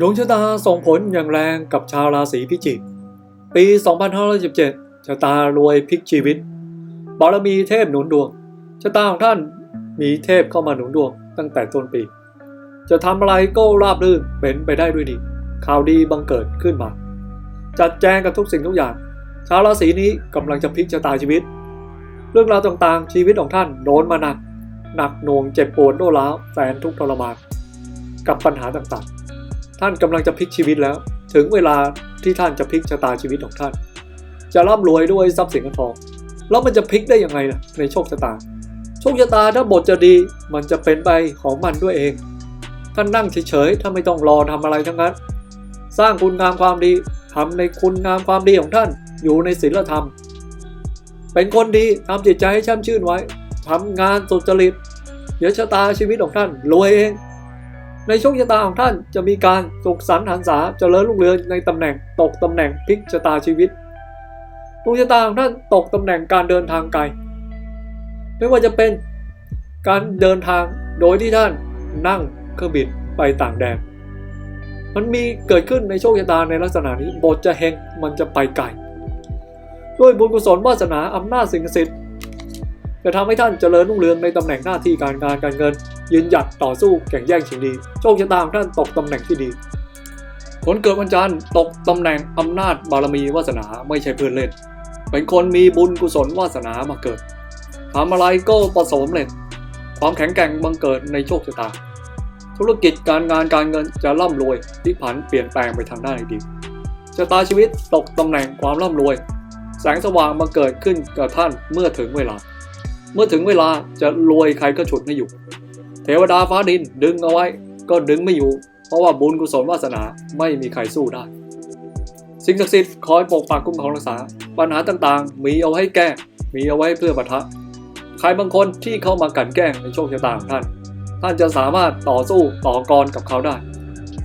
ดวงชะตาส่งผลอย่างแรงกับชาวราศีพิจิก ปี 2517ชะตารวยพลิกชีวิต บารมีเทพหนุนดวง ชะตาของท่านมีเทพเข้ามาหนุนดวงตั้งแต่ต้นปี จะทำอะไรก็ราบรื่นเป็นไปได้ด้วยดี ข่าวดีบังเกิดขึ้นมา จัดแจงกับทุกสิ่งทุกอย่าง ชาวราศีนี้กำลังจะพลิกชะตาชีวิต เรื่องราวต่างๆ ชีวิตของท่านโดนมาหนัก หนักหน่วงเจ็บปวดโน้ร้าวแสนทุกข์ทรมานกับปัญหาต่างๆ ท่านกำลังจะพลิกชีวิตแล้ว ถึงเวลาที่ท่านจะพลิกชะตาชีวิตของท่าน จะร่ำรวยด้วยทรัพย์สินเงินทอง แล้วมันจะพลิกได้ยังไงล่ะในโชคชะตา โชคชะตาถ้าบทจะดีมันจะเป็นไปของมันด้วยเอง ท่านนั่งเฉยๆถ้าไม่ต้องรอทำอะไรทั้งนั้น สร้างคุณงามความดีทำในคุณงามความดีของท่านอยู่ในศีลธรรม เป็นคนดีทำจิตใจให้ช่มชื่นไว้ทำงานสุจริตเดี๋ยวชะตาชีวิตของท่านรวยเอง ในโชคชะตาของท่านจะมีการสุขสันต์หันษาเจริญรุ่งเรืองในตำแหน่งตกตำแหน่งพลิกชะตาชีวิตดวงชะตาของท่านตกตำแหน่งการเดินทางไกล ไม่ว่าจะเป็นการเดินทางโดยที่ท่านนั่งเครื่องบินไปต่างแดน มันมีเกิดขึ้นในโชคชะตาในลักษณะนี้บทจะเฮงมันจะไปไกล ด้วยบุญกุศลวาสนาอำนาจสิ่งศักดิ์สิทธิ์จะทำให้ท่านเจริญรุ่งเรืองในตำแหน่งหน้าที่การงานการเงิน ยืนหยัดต่อสู้แข่งแย่งชิงดี โชคชะตาของท่านตกตำแหน่งที่ดีคนเกิดวันจันทร์ตกตำแหน่งอำนาจบารมีวาสนาไม่ใช่เพื่อนเล่น เป็นคนมีบุญกุศลวาสนามาเกิดทำอะไรก็ประสบความเร็จความแข็งแกร่งบังเกิดในโชคชะตา ธุรกิจการงานการเงินจะร่ำรวยพลิกผันเปลี่ยนแปลงไปทางด้านดีชะตาชีวิตตกตำแหน่งความร่ำรวย แสงสว่างมาเกิดขึ้นกับท่านเมื่อถึงเวลา เมื่อถึงเวลาจะรวยใครก็ฉุดไม่อยู่ เทวดาฟ้าดินดึงเอาไว้ ก็ดึงไม่อยู่ เพราะว่าบุญกุศลวาสนาไม่มีใครสู้ได้ สิ่งศักดิ์สิทธิ์คอยปกปักคุ้มครองรักษา ปัญหาต่างๆ มีเอาไว้ให้แก้ มีเอาไว้เพื่อปะทะ ใครบางคนที่เข้ามากลันแกล้งในโชคชะตาของท่าน ท่านจะสามารถต่อสู้ต่อกรกับเขาได้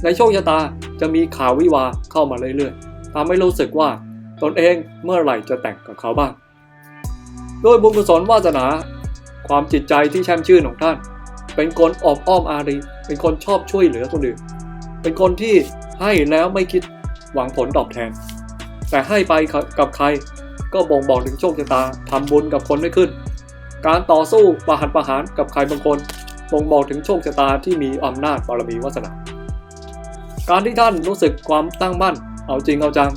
ในโชคชะตาจะมีข่าววิวาเข้ามาเรื่อยๆทำให้รู้สึกว่าตนเองเมื่อไหร่จะแต่งกับเขาบ้าง ด้วยบุญกุศลวาสนา ความจิตใจที่แช่มชื่นของท่าน เป็นคนออบอ้อมอารี เป็นคนชอบช่วยเหลือคนอื่น เป็นคนที่ให้แล้วไม่คิดหวังผลตอบแทน แต่ให้ไปกับใครก็บ่งบอกถึงโชคชะตาทำบุญกับคนไม่ขึ้น การต่อสู้ประหัตประหารกับใครบางคนบ่งบอกถึงโชคชะตาที่มีอำนาจบารมีวาสนา การที่ท่านรู้สึกความตั้งมั่น เอาจริงเอาจัง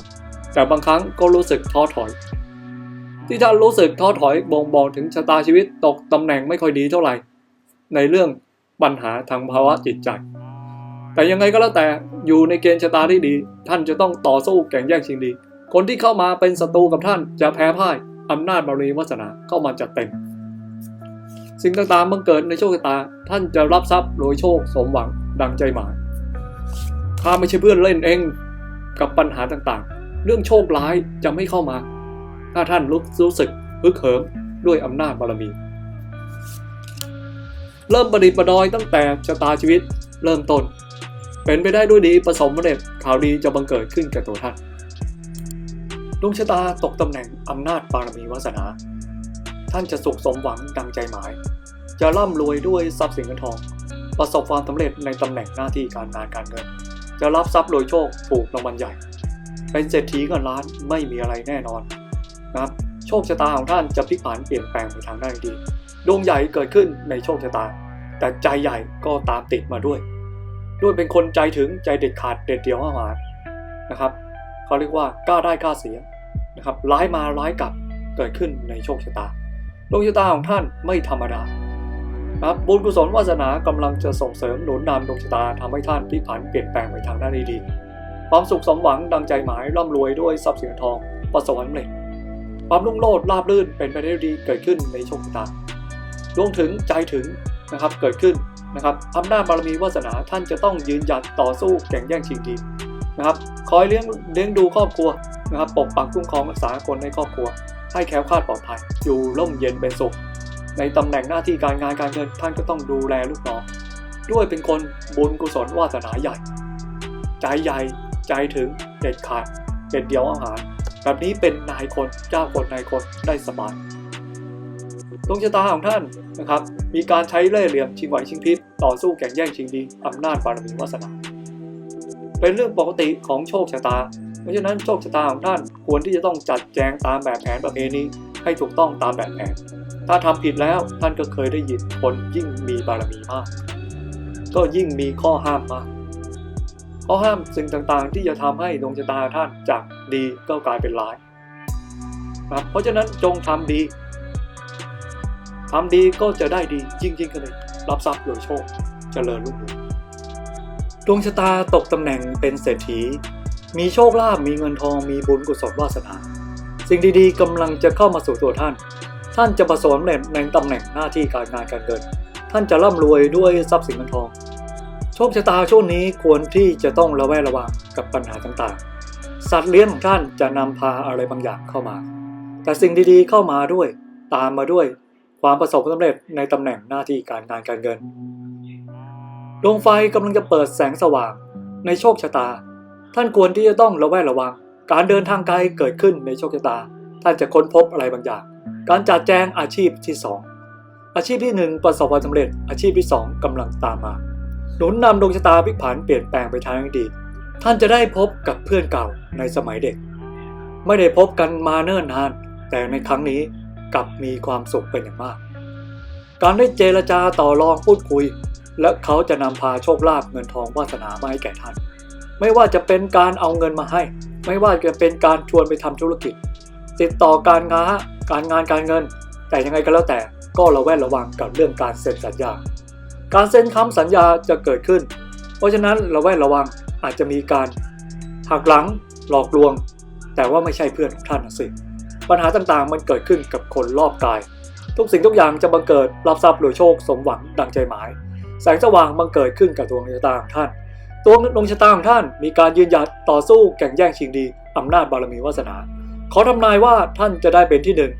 แต่บางครั้งก็รู้สึกท้อถอย ที่ท่านรู้สึกท้อถอยบ่งบอกถึงชะตาชีวิตตกตำแหน่งไม่ค่อยดีเท่าไหร่ ในเรื่องปัญหาทางภาวะจิตใจ แต่ยังไงก็แล้วแต่อยู่ในเกณฑ์ชะตาที่ดี ท่านจะต้องต่อสู้แข่งแย่งชิงดี คนที่เข้ามาเป็นศัตรูกับท่านจะแพ้พ่ายอำนาจบารมีวาสนาเข้ามาจัดเต็ม สิ่งต่างๆบังเกิดในโชคชะตา ท่านจะรับทรัพย์โดยโชคสมหวังดังใจหมายถ้าไม่ใช่เพื่อนเล่นเองกับปัญหาต่างๆ เรื่องโชคร้ายจะไม่เข้ามา ถ้าท่านรู้รู้สึกฮึกเหิมด้วยอำนาจบารมี เริ่มประดิษฐ์ประดอยตั้งแต่ชะตาชีวิตเริ่มต้น เป็นไปได้ด้วยดีประสบผลเร็จข่าวดีจะบังเกิดขึ้นกับตัวท่านดวงชะตาตกตำแหน่งอำนาจบารมีวาสนา ท่านจะสุขสมหวังดังใจหมาย จะร่ำรวยด้วยทรัพย์สินเงินทอง ประสบความสำเร็จในตำแหน่งหน้าที่การงานการเงิน จะรับทรัพย์โดยโชคถูกรางวัลใหญ่ เป็นเศรษฐีเงินล้านไม่มีอะไรแน่นอนนะครับโชคชะตาของท่านจะพลิกผันเปลี่ยนแปลงไปทางด้านดี ดวงใหญ่เกิดขึ้นในโชคชะตา แต่ใจใหญ่ก็ตามติดมาด้วย ด้วยเป็นคนใจถึงใจเด็ดขาดเด็ดเดี่ยวหากนะครับเขาเรียกว่ากล้าได้กล้าเสียนะครับร้ายมาร้ายกลับเกิดขึ้นในโชคชะตาดวงชะตาของท่านไม่ธรรมดานะครับบุญกุศลวาสนากำลังจะส่งเสริมหนุนนำดวงชะตาทำให้ท่านพลิกผันเปลี่ยนแปลงไปทางด้านดีๆความสุขสมหวังดังใจหมายร่ำรวยด้วยทรัพย์สินทองประสบความสำเร็จความรุ่งโรจน์ราบรื่นเป็นไปได้ดีเกิดขึ้นในโชคชะตา ดวงถึงใจถึงนะครับเกิดขึ้นนะครับอำนาจบารมีวาสนาท่านจะต้องยืนหยัดต่อสู้แข่งแย่งชิงดีนะครับคอยเลี้ยงเลี้ยงดูครอบครัวนะครับปกปักคุ้มครองรักษาคนในครอบครัว ให้แคล้วคลาดปลอดภัยอยู่ร่มเย็นเป็นสุข ในตำแหน่งหน้าที่การงานการเงินท่านก็ต้องดูแลลูกน้องด้วยเป็นคนบุญกุศลวาสนาใหญ่ ใจใหญ่ใจถึงเด็ดขาดเด็ดเดียวอาหาร แบบนี้เป็นนายคนเจ้าคนนายคนได้สบาย ดวงชะตาของท่านนะครับ มีการใช้เล่ห์เหลี่ยมชิงไหวชิงพริบต่อสู้แข่งแย่งชิงดีอำนาจบารมีวาสนา เป็นเรื่องปกติของโชคชะตา เพราะฉะนั้นโชคชะตาของท่านควรที่จะต้องจัดแจงตามแบบแผนประเพณีให้ถูกต้องตามแบบแผน ถ้าทำผิดแล้วท่านก็เคยได้ยินคนยิ่งมีบารมีมาก ก็ยิ่งมีข้อห้ามมากข้อห้ามสิ่งต่างๆ ที่จะทำให้ดวงชะตาท่านจากดีก็กลายเป็นร้ายครับเพราะฉะนั้นจงทำดี ทำดีก็จะได้ดียิ่งยิ่งขึ้นเลยรับทรัพย์โดยโชคเจริญรุ่งเรืองดวงชะตาตกตำแหน่งเป็นเศรษฐี มีโชคลาภมีเงินทองมีบุญกุศลวาสนา สิ่งดีๆกำลังจะเข้ามาสู่ตัวท่าน ท่านจะประสบความสำเร็จในตำแหน่งหน้าที่การงานการเงิน ท่านจะร่ำรวยด้วยทรัพย์สินเงินทอง โชคชะตาช่วงนี้ควรที่จะต้องระแวดระวังกับปัญหาต่างๆ สัตว์เลี้ยงของท่านจะนำพาอะไรบางอย่างเข้ามา แต่สิ่งดีๆเข้ามาด้วย ตามมาด้วย ความประสบความสำเร็จในตำแหน่งหน้าที่การงานการเงิน ดวงไฟกำลังจะเปิดแสงสว่างในโชคชะตา ท่านควรที่จะต้องระแวดระวัง การเดินทางไกลเกิดขึ้นในโชคชะตา ท่านจะค้นพบอะไรบางอย่าง การจัดแจงอาชีพที่สองอาชีพที่หนึ่งประสบความสำเร็จ อาชีพที่สองกำลังตามมา หนุนนำดวงชะตาพลิกผันเปลี่ยนแปลงไปทางดี ท่านจะได้พบกับเพื่อนเก่าในสมัยเด็ก ไม่ได้พบกันมาเนิ่นนาน แต่ในครั้งนี้ กลับมีความสุขเป็นอย่างมาก การได้เจรจาต่อรองพูดคุย และเขาจะนำพาโชคลาภเงินทองวาสนามาให้แก่ท่าน ไม่ว่าจะเป็นการเอาเงินมาให้ ไม่ว่าจะเป็นการชวนไปทำธุรกิจ ติดต่อการงานการงานการเงิน แต่ยังไงก็แล้วแต่ก็ระแวดระวังกับเรื่องการเซ็นสัญญา การเซ็นคำสัญญาจะเกิดขึ้น เพราะฉะนั้นระแวดระวังอาจจะมีการหักหลังหลอกลวง แต่ว่าไม่ใช่เพื่อนของท่านสิ ปัญหาต่างๆ มันเกิดขึ้นกับคนรอบกาย ทุกสิ่งทุกอย่างจะบังเกิดรับทรัพย์หรือโชคสมหวังดังใจหมาย แสงสว่างบังเกิดขึ้นกับดวงชะตาของท่านตัวดวงชะตาของท่านมีการยืนหยัดต่อสู้แข่งแย่งชิงดีอำนาจบารมีวาสนา ขอทำนายว่าท่านจะได้เป็นที่หนึ่ง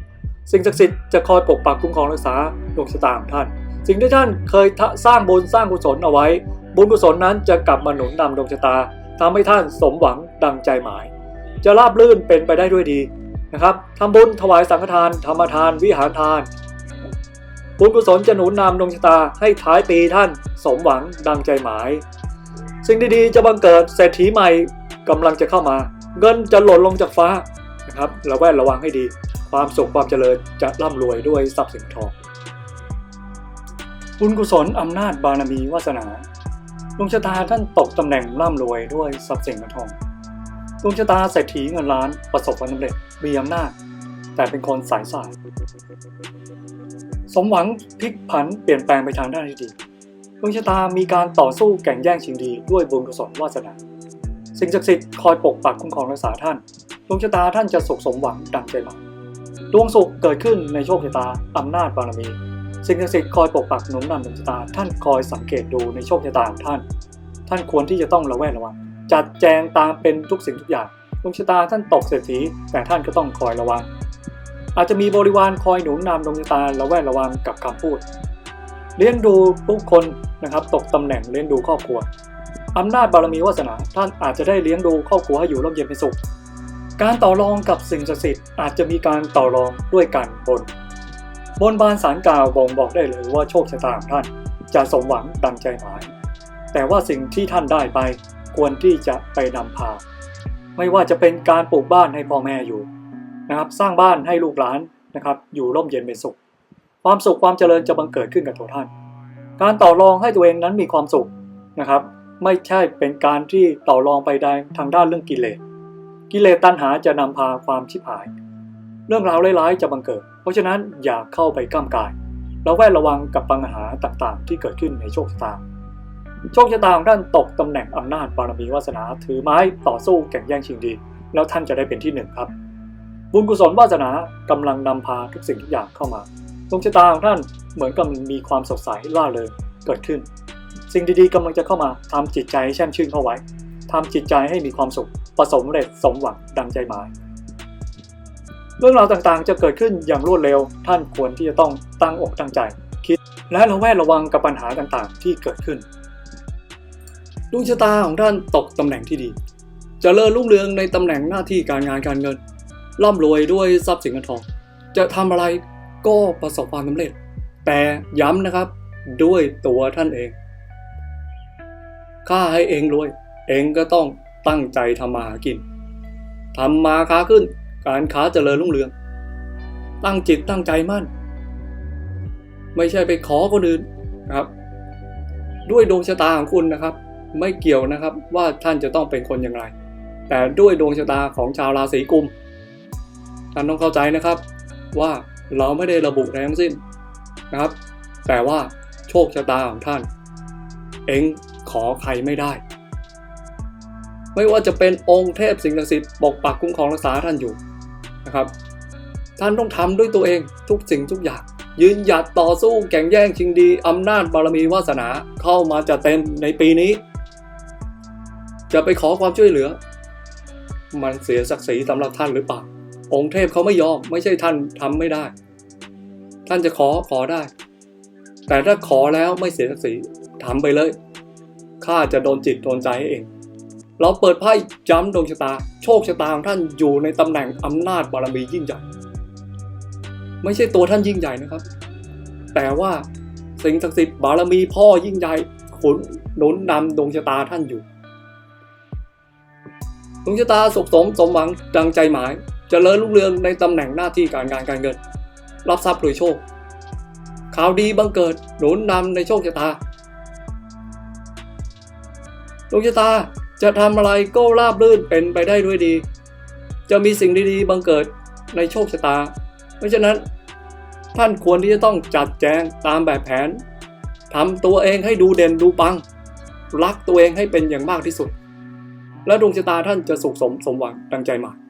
สิ่งศักดิ์สิทธิ์จะคอยปกปักคุ้มครองรักษาดวงชะตาของท่าน สิ่งที่ท่านเคยสร้างบุญสร้างกุศลเอาไว้ บุญกุศลนั้นจะกลับมาหนุนนำดวงชะตาทำให้ท่านสมหวังดังใจหมาย จะราบรื่นเป็นไปได้ด้วยดี นะครับทำบุญถวายสังฆทาน ธรรมทาน วิหารทาน บุญกุศลจะหนุนนำดวงชะตาให้ท้ายปีท่านสมหวังดังใจหมาย สิ่งดีๆจะบังเกิดเศรษฐีใหม่กำลังจะเข้ามา เงินจะหล่นลงจากฟ้านะครับระแวดระวังให้ดี ความสุขความเจริญจะร่ำรวยด้วยทรัพย์สินทองบุญกุศลอำนาจบารมีวาสนาดวงชะตาท่านตกตำแหน่งร่ำรวยด้วยทรัพย์สินเงินทอง ดวงชะตาเศรษฐีเงินล้านประสบความสำเร็จมีอำนาจ แต่เป็นคนสายสายสมหวังพลิกผันเปลี่ยนแปลงไปทางด้านที่ดีดวงชะตามีการต่อสู้แข่งแย่งชิงดีด้วยบุญกุศลวาสนา สิ่งศักดิ์สิทธิ์คอยปกปักคุ้มครองรักษาท่าน ดวงชะตาท่านจะสุขสมหวังดังใจหมายดวงสุขเกิดขึ้นในโชคชะตาอำนาจบารมี สิ่งศักดิ์สิทธิ์คอยปกปักหนุนนำดวงชะตา ท่านคอยสังเกตดูในโชคชะตาของท่าน ท่านควรที่จะต้องระแวดระวัง จัดแจงตามเป็นทุกสิ่งทุกอย่างดวงชะตาท่านตกเศรษฐีแต่ท่านก็ต้องคอยระวัง อาจจะมีบริวารคอยหนุนนำดวงชะตาระแวดระวังกับคำพูด เลี้ยงดูผู้คนนะครับตกตำแหน่งเลี้ยงดูครอบครัวอำนาจบารมีวาสนาท่านอาจจะได้เลี้ยงดูครอบครัวให้อยู่ร่มเย็นเป็นสุข การต่อรองกับสิ่งศักดิ์สิทธิ์อาจจะมีการต่อรองด้วยกันบน บนบานสารกล่าวบ่งบอกได้เลยว่าโชคชะตาของท่านจะสมหวังดังใจหมาย แต่ว่าสิ่งที่ท่านได้ไป ควรที่จะไปนำพา ไม่ว่าจะเป็นการปลูกบ้านให้พ่อแม่อยู่นะครับสร้างบ้านให้ลูกหลานนะครับอยู่ร่มเย็นเป็นสุข ความสุขความเจริญจะบังเกิดขึ้นกับตัวท่าน การต่อรองให้ตัวเองนั้นมีความสุขนะครับ ไม่ใช่เป็นการที่ต่อรองไปได้ทางด้านเรื่องกิเลสกิเลสตัณหาจะนำพาความชิบหาย เรื่องราวร้ายๆจะบังเกิด เพราะฉะนั้นอย่าเข้าไปก้ามกาย เราแวดระวังกับปัญหาต่างๆ ที่เกิดขึ้นในโชคชะตา โชคชะตาของท่านตกตำแหน่งอำนาจบารมีวาสนา ถือไม้ต่อสู้แข่งแย่งชิงดี แล้วท่านจะได้เป็นที่หนึ่งครับ บุญกุศลวาสนากำลังนำพาทุกสิ่งทุกอย่างเข้ามาดวงชะตาของท่านเหมือนกับมีความสดใสล่าเริงเกิดขึ้น สิ่งดีๆกำลังจะเข้ามาทำจิตใจให้แช่มชื่นเข้าไว้ทำจิตใจให้มีความสุขประสมเร็จสมหวังดังใจหมาย เรื่องราวต่างๆจะเกิดขึ้นอย่างรวดเร็ว ท่านควรที่จะต้องตั้งอกตั้งใจ คิดและระแวดระวังกับปัญหาต่างๆ ที่เกิดขึ้น ดวงชะตาของท่านตกตำแหน่งที่ดีจเจริญรุ่งเรืองในตำแหน่งหน้าที่การงานการเงิน ร่ำรวยด้วยทรัพย์สินเงินทอง จะทำอะไรก็ประสบความสำเร็จ แต่ย้ำนะครับด้วยตัวท่านเอง ข้าให้เองรวย เองก็ต้องตั้งใจทำมาหากินทำมาค้าขึ้น การค้าเจริญรุ่งเรือง ตั้งจิตตั้งใจมั่น ไม่ใช่ไปขอคนอื่นนะครับ ด้วยดวงชะตาของคุณนะครับ ไม่เกี่ยวนะครับว่าท่านจะต้องเป็นคนอย่างไร แต่ด้วยดวงชะตาของชาวราศีกุมท่านต้องเข้าใจนะครับว่าเราไม่ได้ระบุอะไรทั้งสิ้นนะครับ แต่ว่าโชคชะตาของท่าน เองขอใครไม่ได้ ไม่ว่าจะเป็นองค์เทพสิ่งศักดิ์สิทธิ์ปกปักคุ้มครองรักษาท่านอยู่นะครับ ท่านต้องทำด้วยตัวเองทุกสิ่งทุกอย่าง ยืนหยัดต่อสู้แข่งแย่งชิงดีอำนาจบารมีวาสนาเข้ามาจะเต็มในปีนี้ จะไปขอความช่วยเหลือ มันเสียศักดิ์ศรีสำหรับท่านหรือเปล่า องค์เทพเขาไม่ยอม ไม่ใช่ท่านทำไม่ได้ ท่านจะขอขอได้ แต่ถ้าขอแล้วไม่เสียศักดิ์ศรีทำไปเลย ข้าจะโดนจิตโดนใจให้เอง เราเปิดไพ่ย้ำดวงชะตา โชคชะตาของท่านอยู่ในตำแหน่งอำนาจบารมียิ่งใหญ่ ไม่ใช่ตัวท่านยิ่งใหญ่นะครับ แต่ว่าสิ่งศักดิ์สิทธิ์บารมีพ่อยิ่งใหญ่ขุนหนุนนำดวงชะตาท่านอยู่ ดวงชะตาสุขสมสมหวังดังใจหมายจเจริญรุ่งเรืองในตำแหน่งหน้าที่การงานการเงิน รับทรัพย์โดยโชค ข่าวดีบังเกิดหนุนนำในโชคชะตาดวงชะตาจะทำอะไรก็ราบรื่นเป็นไปได้ด้วยดี จะมีสิ่งดีๆบังเกิดในโชคชะตา เพราะฉะนั้น ท่านควรที่จะต้องจัดแจงตามแบบแผนทำตัวเองให้ดูเด่นดูปัง รักตัวเองให้เป็นอย่างมากที่สุด และดวงชะตาท่านจะสุขสมสมหวังดังใจหมาย